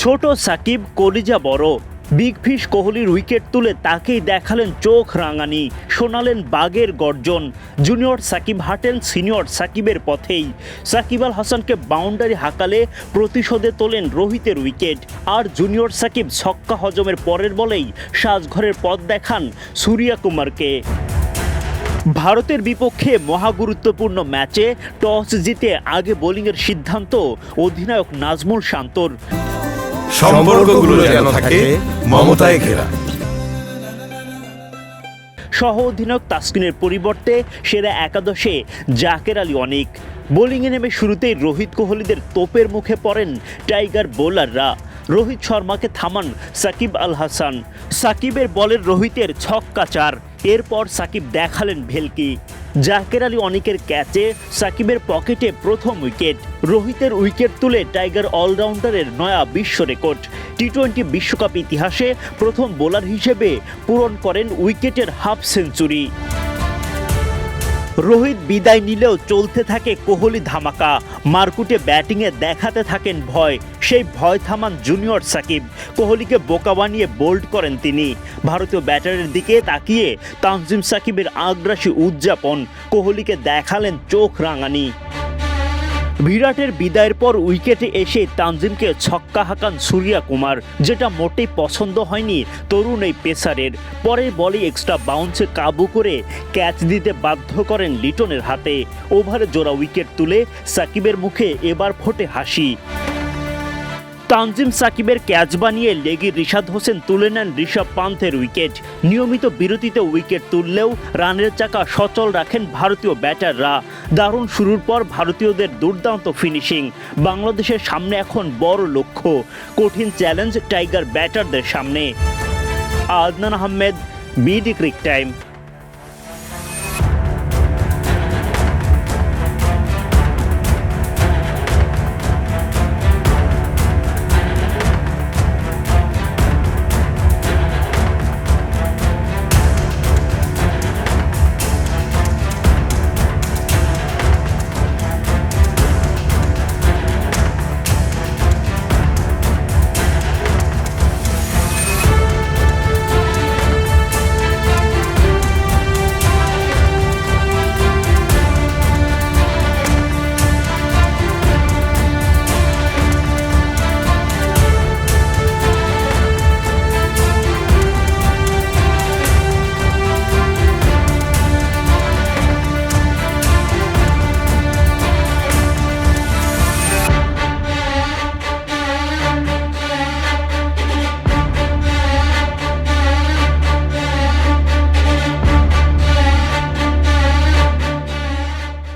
ছোট সাকিব, কলিজা বড়। বিগ ফিশ কোহলির উইকেট তুলে তাকেই দেখালেন চোখ রাঙানি, শোনালেন বাগের গর্জন। জুনিয়র সাকিব হাঁটেন সিনিয়র সাকিবের পথেই। সাকিব আল হাসানকে বাউন্ডারি হাঁকালে প্রতিশোধে তোলেন রোহিতের উইকেট। আর জুনিয়র সাকিব ছক্কা হজমের পরের বলেই সাজঘরের পথ দেখান সূর্যা কুমারকে। ভারতের বিপক্ষে মহাগুরুত্বপূর্ণ ম্যাচে টস জিতে আগে বোলিংয়ের সিদ্ধান্ত অধিনায়ক নাজমুল শান্তর। সম্পর্কগুলো যেন থাকে মমতায় ঘেরা। সহ অধিনায়ক তাসকিনের পরিবর্তে সেরা একাদশে জাকের আলী অনিক। বোলিংয়ে নেমে শুরুতেই রোহিত কোহলিদের তোপের মুখে পড়েন টাইগার বোলাররা। রোহিত শর্মাকে থামান সাকিব আল হাসান। সাকিবের বলের রোহিতের ছক্কা চার। এরপর সাকিব দেখালেন ভেলকি। জাকের আলী অনিকের ক্যাচে সাকিবের পকেটে প্রথম উইকেট। রোহিতের উইকেট তুলে টাইগার অলরাউন্ডারের নয়া বিশ্ব রেকর্ড। টি টোয়েন্টি বিশ্বকাপ ইতিহাসে প্রথম বোলার হিসেবে পূরণ করেন উইকেটের হাফ সেঞ্চুরি। রোহিত বিদায় নিলেও চলতে থাকে কোহলি ধামাকা। মারকুটে ব্যাটিংয়ে দেখাতে থাকেন ভয়। সেই ভয় থামান জুনিয়র সাকিব। কোহলিকে বোকা বানিয়ে বোল্ড করেন তিনি। ভারতীয় ব্যাটারের দিকে তাকিয়ে তানজিম সাকিবের আগ্রাসী উদযাপন। কোহলিকে দেখালেন চোখ রাঙানি। বিরাটের বিদায়ের পর উইকেটে এসে তানজিমকে ছক্কা হাঁকান সূর্যা কুমার, যেটা মোটেই পছন্দ হয়নি তরুণ এই পেসারের। পরে বলে এক্সট্রা বাউন্সে কাবু করে ক্যাচ দিতে বাধ্য করেন লিটনের হাতে। ওভারে জোড়া উইকেট তুলে সাকিবের মুখে এবার ফোটে হাসি। তানজিম সাকিবের ক্যাচ বানিয়ে লেগি রিশাদ হোসেন তুলে নেন ঋষভ পান্থের উইকেট। নিয়মিত বিরতিতে উইকেট তুললেও রানের চাকা সচল রাখেন ভারতীয় ব্যাটাররা। দারুণ শুরুর পর ভারতীয়দের দুর্দান্ত ফিনিশিং। বাংলাদেশের সামনে এখন বড় লক্ষ্য, কঠিন চ্যালেঞ্জ টাইগার ব্যাটারদের সামনে। Adnan Ahmed, BD cric time.